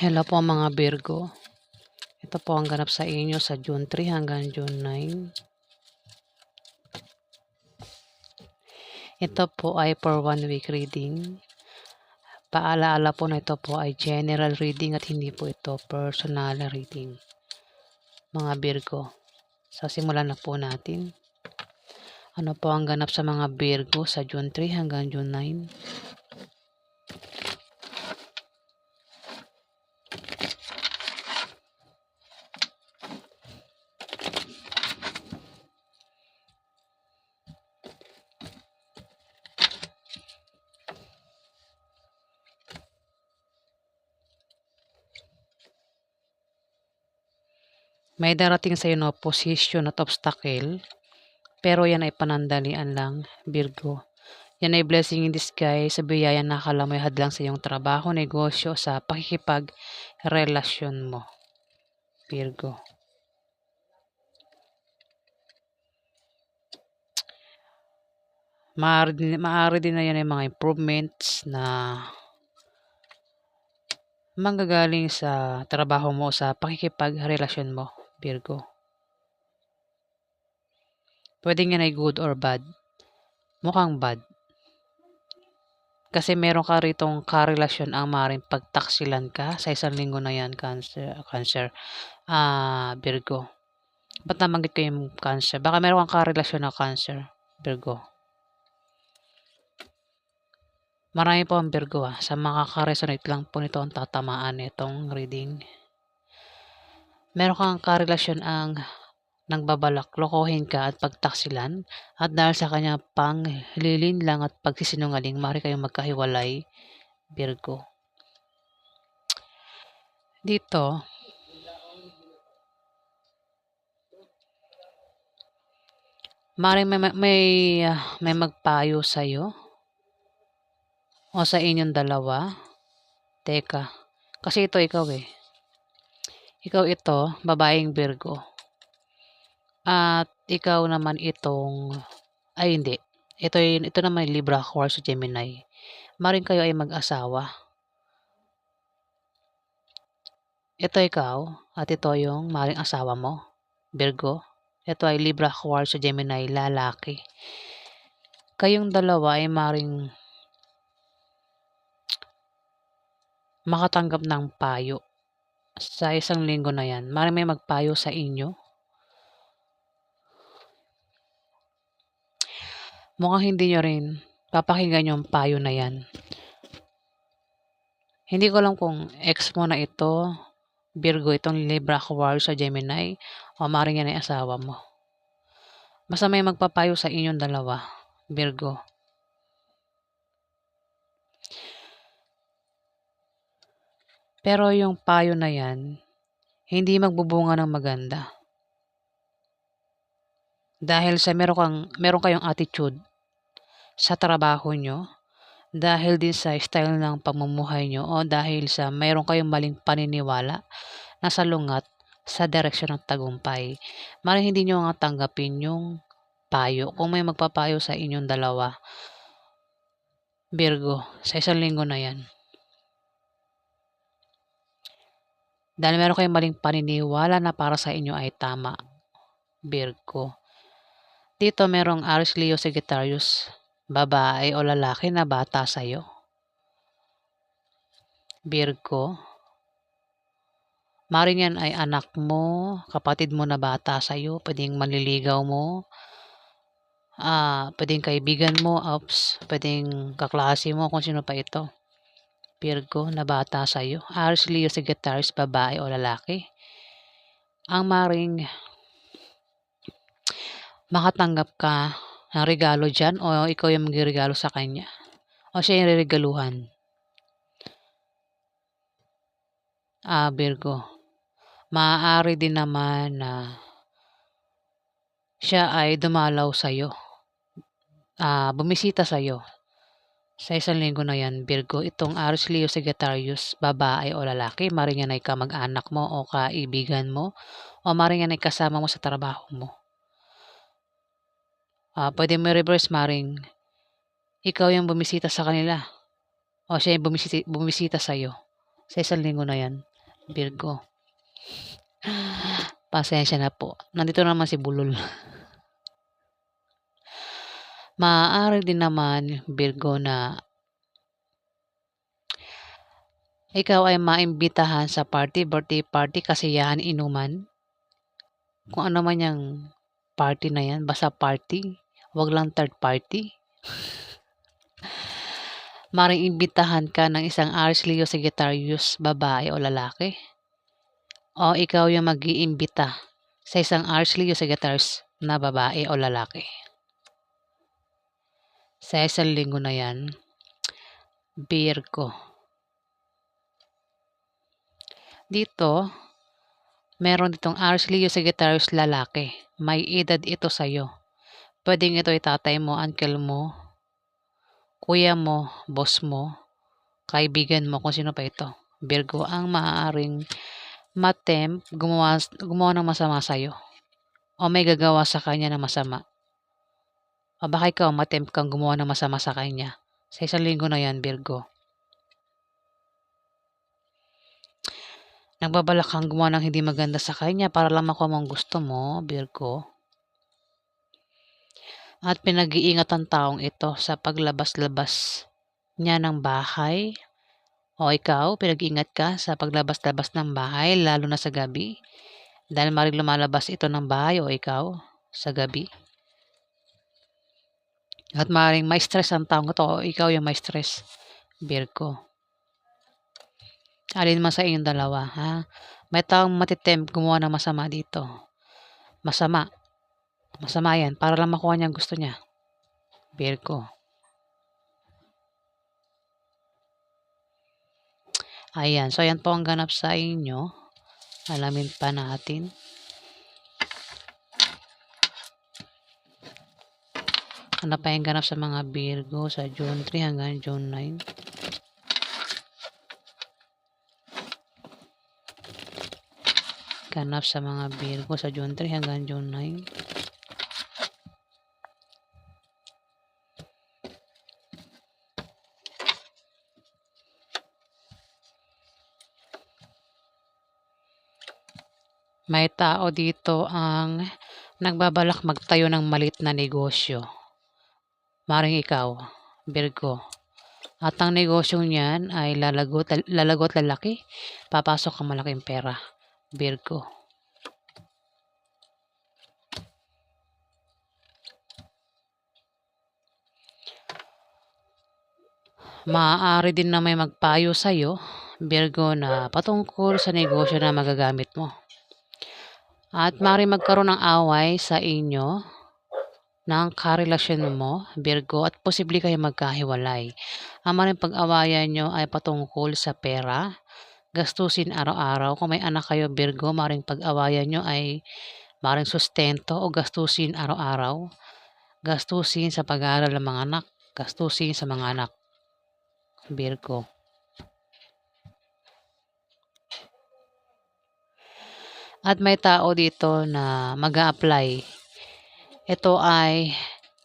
Hello po mga Virgo. Ito po ang ganap sa inyo sa June 3 hanggang June 9. Ito po ay for one week reading. Paalaala po na ito po ay general reading at hindi po ito personal reading. Mga Virgo. So simulan na po natin. Ano po ang ganap sa mga Virgo sa June 3 hanggang June 9? May darating sa iyo na position at obstacle, pero yan ay panandalian lang, Virgo. Yan ay blessing in disguise sa biyaya na akala hadlang sa iyong trabaho, negosyo, sa pakikipag-relasyon mo, Virgo. Maaari din, maaari din na yan ay mga improvements na manggagaling sa trabaho mo, sa pakikipag-relasyon mo, Virgo. Pwede yan ay good or bad. Mukhang bad. Kasi meron ka ritong karelasyon ang maaaring pagtaksilan ka sa isang linggo na yan, Cancer. cancer. Ah, Virgo. Ba't namanggit ko yung Cancer? Baka meron kang karelasyon na Cancer, Virgo. Marami po ang Virgo ah. Sa makaka-resonate lang po nito ang tatamaan nitong reading. Meron kang karelasyon ang nang babalak, lokohin ka at pagtaksilan at dahil sa kanya pang lilin lang at pagsisinungaling, mari kayong magkahiwalay, Virgo. Dito, mari may, may, may magpayo sa'yo o sa inyong dalawa. Teka, kasi ito ikaw eh. Ikaw ito, babaeng Virgo. At ikaw naman itong, ay hindi. Ito, ito naman Libra, Aquarius, Gemini. Maring kayo ay mag-asawa. Ito ikaw, at ito yung maring asawa mo, Virgo. Ito ay Libra, Aquarius, Gemini, lalaki. Kayong dalawa ay maring makatanggap ng payo sa isang linggo na yan. Maring may magpayo sa inyo. Mukhang hindi nyo rin papakinggan yung payo na yan. Hindi ko alam kung ex mo na ito, Virgo, itong Libra, Aquarius sa Gemini, o maring yan ay asawa mo. Basta may magpapayo sa inyong dalawa, Virgo. Pero yung payo na yan, hindi magbubunga ng maganda. Dahil sa meron, kang, meron kayong attitude sa trabaho nyo, dahil din sa style ng pamumuhay nyo, o dahil sa meron kayong maling paniniwala na salungat sa direksyon ng tagumpay. Maring hindi nyo nga tanggapin yung payo. Kung may magpapayo sa inyong dalawa, Virgo, sa isang linggo na yan. Dahil meron kayong maling paniniwala na para sa inyo ay tama, Virgo. Dito merong Aries, Leo, Sagittarius, babae o lalaki na bata sa'yo. Virgo. Maring yan ay anak mo, kapatid mo na bata sa'yo, pwedeng manliligaw mo, ah, pwedeng kaibigan mo, ops, pwedeng kaklase mo, kung sino pa ito. Virgo na bata sa'yo. Aries, Leo, Sagittarius, babae o lalaki. Ang maring makatanggap ka ng regalo dyan o ikaw yung magregalo sa kanya. O siya yung regaluhan. Ah, Virgo. Maaari din naman na siya ay dumalaw sa'yo. Ah, bumisita sa'yo. Sa isang linggo na yan, Virgo, itong Aries, Leo, Sagittarius, babae o lalaki, maring yan ay kamag-anak mo o kaibigan mo, o maring yan ay kasama mo sa trabaho mo. Ah, pwede mo reverse, maring ikaw yung bumisita sa kanila, o siya yung bumisita, bumisita sa'yo. Sa isang linggo na yan. Virgo. Pasensya na po. Nandito naman si Bulol. Maaari din naman, Virgo, na ikaw ay maimbitahan sa party, birthday party, kasiyahan, inuman. Kung ano man yung party na yan, basta party. Huwag lang third party. Maring imbitahan ka ng isang Aries Leo Sagittarius, babae o lalaki. O ikaw yung mag iimbita sa isang Aries Leo Sagittarius na babae o lalaki. Sa isang linggo na yan, Virgo. Dito, meron ditong Aries Leo Sagittarius lalaki. May edad ito sa'yo. Pwedeng ito ay tatay mo, uncle mo, kuya mo, boss mo, kaibigan mo, kung sino pa ito. Virgo ang maaaring matemp gumawa, gumawa ng masama sa'yo. O may gagawa sa kanya na masama. O baka ikaw matempt kang gumawa ng masama sa kanya. Sa isang linggo na yan, Virgo. Nagbabalak kang gumawa ng hindi maganda sa kanya para lang makuha mong gusto mo, Virgo. At pinag-iingat ang taong ito sa paglabas-labas niya ng bahay. O ikaw, pinag-iingat ka sa paglabas-labas ng bahay, lalo na sa gabi. Dahil maring lumalabas ito ng bahay o ikaw sa gabi. At maring may stress ang taong ito ikaw yung may stress, Virgo. Alin man sa inyong dalawa, ha? May taong matitem gumawa ng masama dito. Masama. Masama yan. Para lang makuha niya ang gusto niya. Virgo. Ayan. So, ayan po ang ganap sa inyo. Alamin pa natin. Pa yung ganap sa mga Virgo sa June 3 hanggang June 9? ganap sa mga Virgo sa June 3 hanggang June 9. May tao dito ang nagbabalak magtayo ng malit na negosyo. Maring ikaw, Virgo. At ang negosyo niyan ay lalagot, lalagot lalaki, papasok ang malaking pera. Virgo. Maaari din na may magpayo sa iyo, Virgo, na patungkol sa negosyo na magagamit mo. At maaari magkaroon ng away sa inyo ng karelasyon mo, Virgo, at posible kayo magkahiwalay. Ang maring pag-awayan nyo ay patungkol sa pera, gastusin araw-araw. Kung may anak kayo, Virgo, maring pag-awayan nyo ay maring sustento o gastusin araw-araw. Gastusin sa pag-aaral ng mga anak, gastusin sa mga anak, Virgo. At may tao dito na mag apply Ito ay,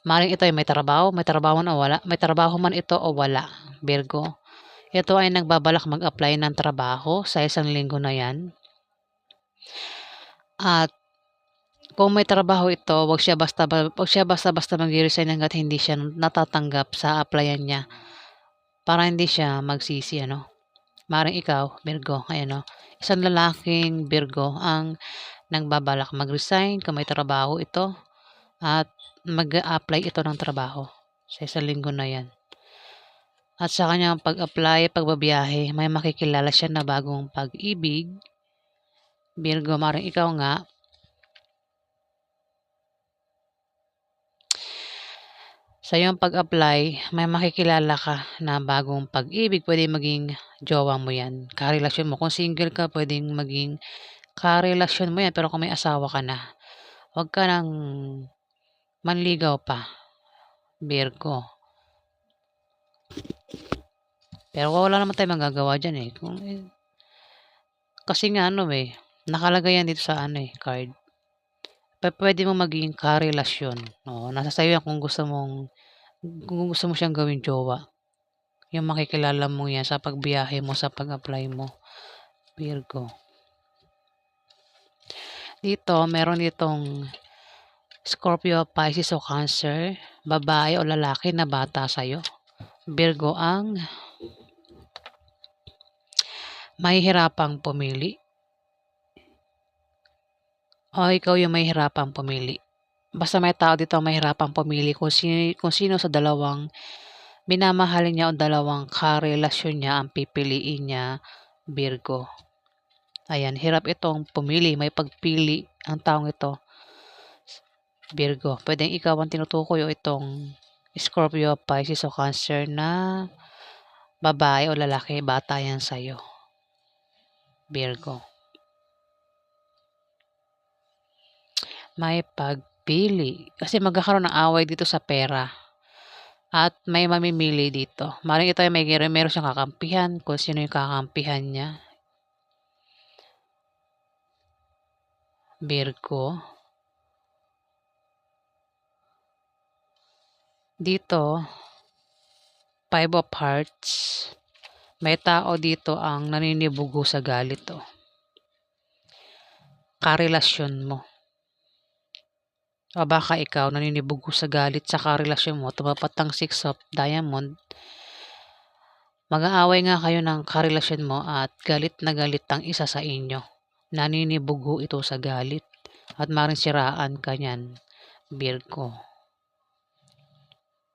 maring ito ay may trabaho, may trabaho man o wala, may trabaho man ito o wala, Virgo. Ito ay nagbabalak mag-apply ng trabaho sa isang linggo na yan. At kung may trabaho ito, wag siya basta wag siya basta-basta mag-resign hangga't hindi siya natatanggap sa applyan niya. Para hindi siya magsisi ano. Maring ikaw, Virgo, ayan no. Isang lalaking Virgo ang nagbabalak mag-resign kung may trabaho ito at mag-apply ito ng trabaho sa isang linggo na yan. At sa kanyang pag-apply, pagbabiyahe, may makikilala siya na bagong pag-ibig. Virgo, maring ikaw nga, sa iyong pag-apply, may makikilala ka na bagong pag-ibig. Pwede maging jowa mo yan. Karelasyon mo. Kung single ka, pwedeng maging karelasyon mo yan. Pero kung may asawa ka na, huwag ka nang manligaw pa. Virgo. Pero wala naman tayong magagawa dyan eh. Kung, eh kasi nga ano eh, nakalagay yan dito sa ano eh, card. P pwede mo maging karelasyon. Oo, nasa sayo yan kung gusto mong, kung gusto mo siyang gawin jowa. Yung makikilala mo yan sa pagbiyahe mo, sa pag-apply mo. Virgo. Dito, meron ditong Scorpio, Pisces o Cancer, babae o lalaki na bata sa'yo. Virgo ang mahihirapang pumili. O ikaw yung mahihirapang pumili. Basta may tao dito ang mahihirapang pumili kung sino, kung sino sa dalawang minamahal niya o dalawang karelasyon niya ang pipiliin niya, Virgo. Ayan, hirap itong pumili, may pagpili ang taong ito. Virgo, pwedeng ikaw ang tinutukoy o itong Scorpio, Pisces o Cancer na babae o lalaki, bata yan sa'yo. Virgo. May pagpili. Kasi magkakaroon ng away dito sa pera. At may mamimili dito. Maring ito ay may meron siyang kakampihan kung sino yung kakampihan niya. Virgo. Dito, five of hearts. May tao dito ang naninibugo sa galit oh. Karelasyon mo. O baka ikaw naninibugo sa galit sa karelasyon mo, tumapat ang six of diamond. Mag-aaway nga kayo ng karelasyon mo at galit na galit ang isa sa inyo. Naninibugo ito sa galit at maring siraan ka niyan, Virgo.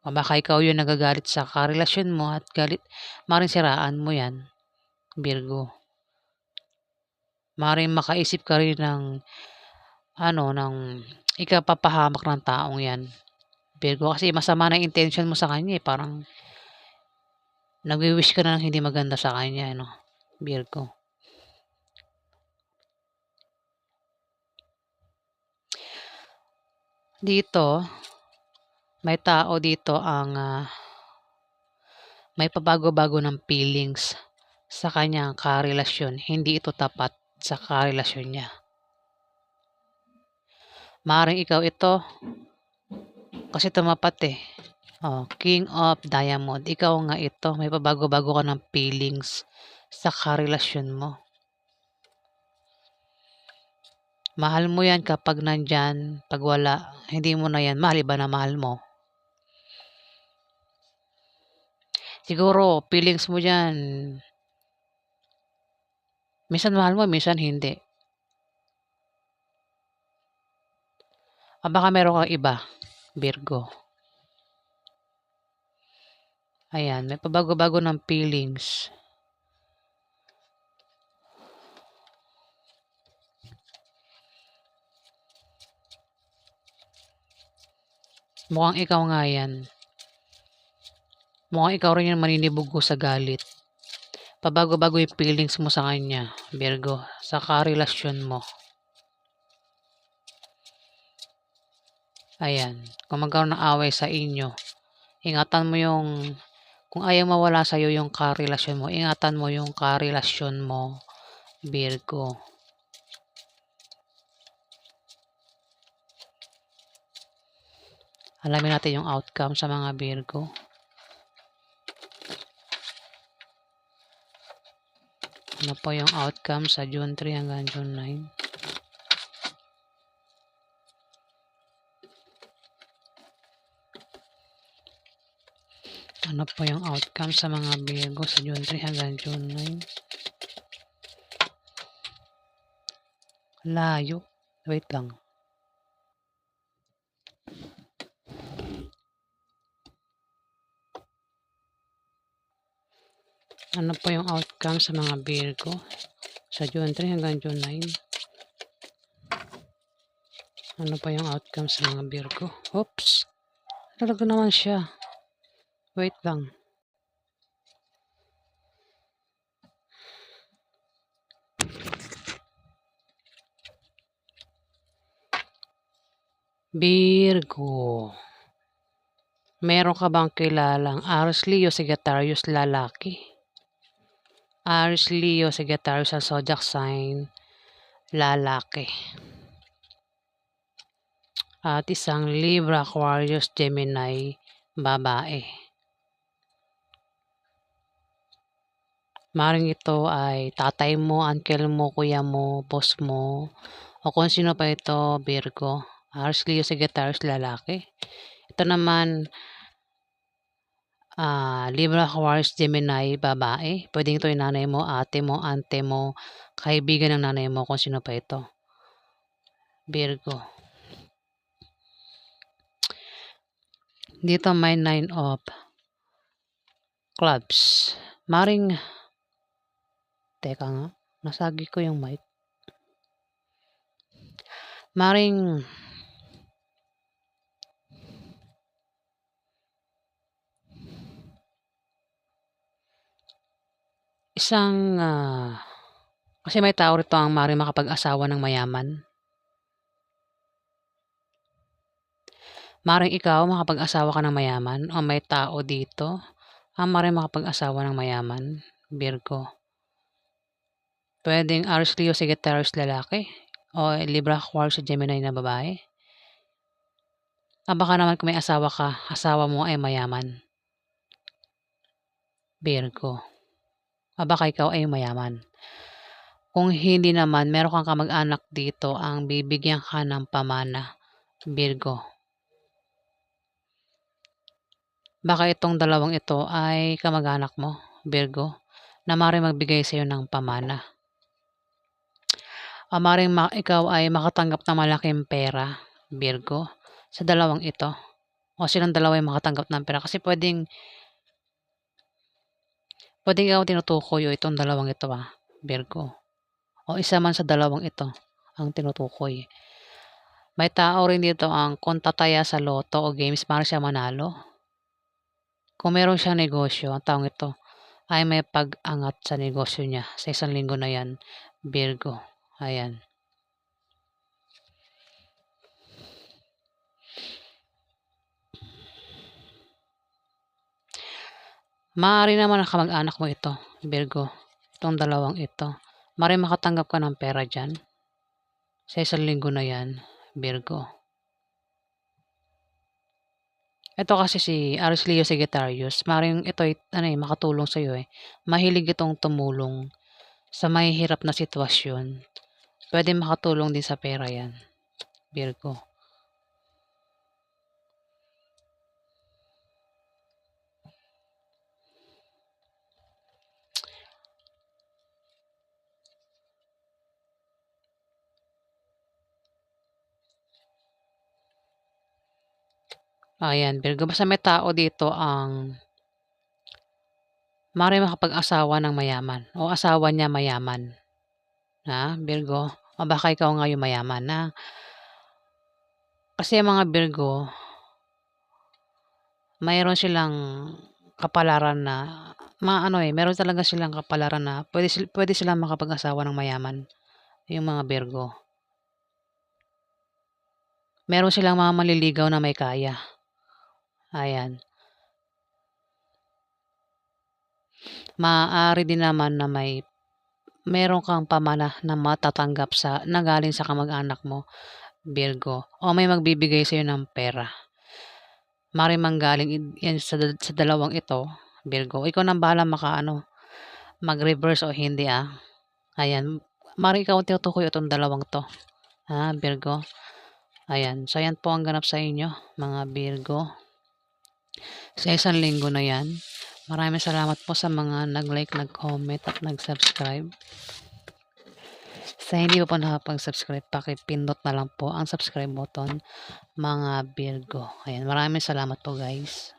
O baka ikaw yung nagagalit sa karelasyon mo at galit, maring siraan mo yan, Virgo. Maring makaisip ka rin ng ano, ng ikapapahamak ng taong yan. Virgo, kasi masama na intention mo sa kanya eh. Parang nagwi-wish ka na ng hindi maganda sa kanya, ano, Virgo. Dito, may tao dito ang uh, may pabago-bago ng feelings sa kanyang karelasyon. Hindi ito tapat sa karelasyon niya. Maring ikaw ito kasi tumapat eh. Oh, King of Diamond. Ikaw nga ito. May pabago-bago ka ng feelings sa karelasyon mo. Mahal mo yan kapag nandyan. Pag wala, hindi mo na yan. Mahal iba na mahal mo. Siguro, feelings mo dyan, minsan mahal mo, minsan hindi. Ah, baka meron kang iba, Virgo. Ayan, may pabago-bago ng feelings. Mukhang ikaw nga yan. Mukhang ikaw rin yung maninibugo sa galit. Pabago-bago yung feelings mo sa kanya, Virgo, sa karelasyon mo. Ayan, kung magkaroon ng away sa inyo, ingatan mo yung, kung ayaw mawala sa'yo yung karelasyon mo, ingatan mo yung karelasyon mo, Virgo. Alamin natin yung outcome sa mga Virgo. Ano po yung outcome sa June 3 hanggang June 9? Ano po yung outcome sa mga Virgo sa June 3 hanggang June 9? Layo. Wait lang. Ano po yung outcome sa mga Virgo sa June 3 hanggang June 9? Ano pa yung outcome sa mga Virgo? Oops! Talaga naman siya. Wait lang. Virgo. Meron ka bang kilalang Aries, Leo, Sagittarius, lalaki? Aries, Leo, Sagittarius sa zodiac sign, lalaki. At isang Libra, Aquarius, Gemini, babae. Maring ito ay tatay mo, uncle mo, kuya mo, boss mo, o kung sino pa ito, Virgo. Aries, Leo, Sagittarius, lalaki. Ito naman, ah, Libra, Aquarius, Gemini, babae. Pwedeng ito yung nanay mo, ate mo, ante mo, kaibigan ng nanay mo, kung sino pa ito. Virgo. Dito may nine of clubs. Maring, teka nga, nasagi ko yung mic. Maring, isang, ah, kasi may tao rito ang maring makapag-asawa ng mayaman. Maring ikaw makapag-asawa ka ng mayaman o may tao dito ang maring makapag-asawa ng mayaman, Virgo. Pwedeng Aries, Leo, Sagittarius, lalaki o Libra, Aquarius, Gemini na babae. Ah, naman kung may asawa ka, asawa mo ay mayaman. Virgo. Ah, baka ikaw ay mayaman. Kung hindi naman, meron kang kamag-anak dito ang bibigyan ka ng pamana, Virgo. Baka itong dalawang ito ay kamag-anak mo, Virgo, na maring magbigay sa iyo ng pamana. O maring ma- ikaw ay makatanggap ng malaking pera, Virgo, sa dalawang ito. O silang dalawa ay makatanggap ng pera. Kasi pwedeng, pwedeng ikaw tinutukoy o itong dalawang ito ah, Virgo. O isa man sa dalawang ito ang tinutukoy. May tao rin dito ang kung tataya sa loto o games para siya manalo. Kung meron siyang negosyo, ang taong ito ay may pag-angat sa negosyo niya sa isang linggo na yan, Virgo. Ayan. Maaari naman ang kamag-anak mo ito, Virgo. Itong dalawang ito. Maaari makatanggap ka ng pera dyan. Sa isang linggo na yan, Virgo. Ito kasi si Aries Leo Sagittarius. Maring ito ay ano eh, makatulong sa iyo eh. Mahilig itong tumulong sa mahihirap na sitwasyon. Pwede makatulong din sa pera yan. Virgo. Ayan, Virgo. Basta may tao dito ang maaaring makapag-asawa ng mayaman o asawa niya mayaman. Ha, Virgo? O baka ikaw nga yung mayaman na. Kasi mga Virgo, mayroon silang kapalaran na maano eh, meron talaga silang kapalaran na pwede, sil- pwede silang makapag-asawa ng mayaman. Yung mga Virgo. Meron silang mga maliligaw na may kaya. Ayan. Maaari din naman na may meron kang pamana na matatanggap sa nagaling sa kamag-anak mo, Virgo. O may magbibigay sa iyo ng pera. Mari manggaling yan sa, sa dalawang ito, Virgo. Ikaw nang bahala makaano, mag-reverse o hindi ah. Ayan. Mari ikaw tinutukoy itong dalawang to. Ha, Virgo. Ayan. So, ayan po ang ganap sa inyo, mga Virgo. Sa isang linggo na yan. Maraming salamat po sa mga nag-like, nag-comment at nag-subscribe. Sa hindi pa po nakapag-subscribe, pakipindot na lang po ang subscribe button, mga Virgo. Ayan, maraming salamat po guys.